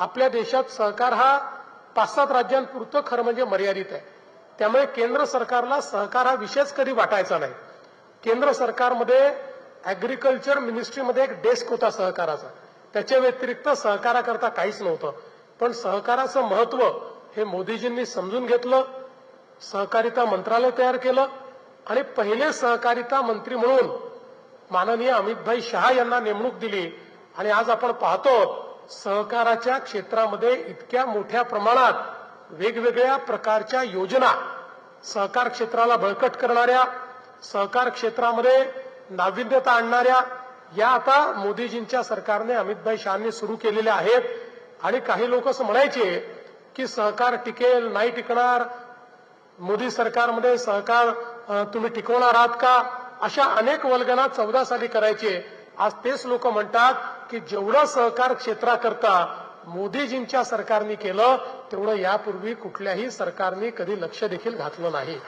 आपल्या देशात सहकार हा पाच सात राज्यांपुरतं खरं म्हणजे मर्यादित आहे. त्यामुळे केंद्र सरकारला सहकार हा विषयच कधी वाटायचा नाही. केंद्र सरकारमध्ये अॅग्रिकल्चर मिनिस्ट्रीमध्ये एक डेस्क होता सहकाराचा. त्याच्या व्यतिरिक्त सहकाराकरता काहीच नव्हतं. पण सहकाराचं महत्त्व हे मोदीजींनी समजून घेतलं सहकारिता मंत्रालय तयार केलं आणि पहिले सहकारिता मंत्री म्हणून माननीय अमितभाई शहा यांना नेमणूक दिली. आणि आज आपण पाहतो सहकाराच्या क्षेत्रामध्ये इतक्या मोठ्या प्रमाणात वेगवेगळ्या प्रकारच्या योजना सहकार क्षेत्राला बळकट करणाऱ्या सहकार क्षेत्रामध्ये नाविन्यता आणणाऱ्या या आता मोदीजींच्या सरकारने अमितभाई शहानी सुरू केलेल्या आहेत. आणि काही लोक असं म्हणायचे की सहकार टिकेल नाही टिकणार मोदी सरकारमध्ये सहकार तुम्ही टिकवणार आहात का? अशा अनेक वल्गना चौदा साली करायचे. आज तेच लोक म्हणतात की जेवढं सहकार क्षेत्राकरता मोदीजींच्या सरकारने केलं तेवढं यापूर्वी कुठल्याही सरकारने कधी लक्ष देखील घातलं नाही.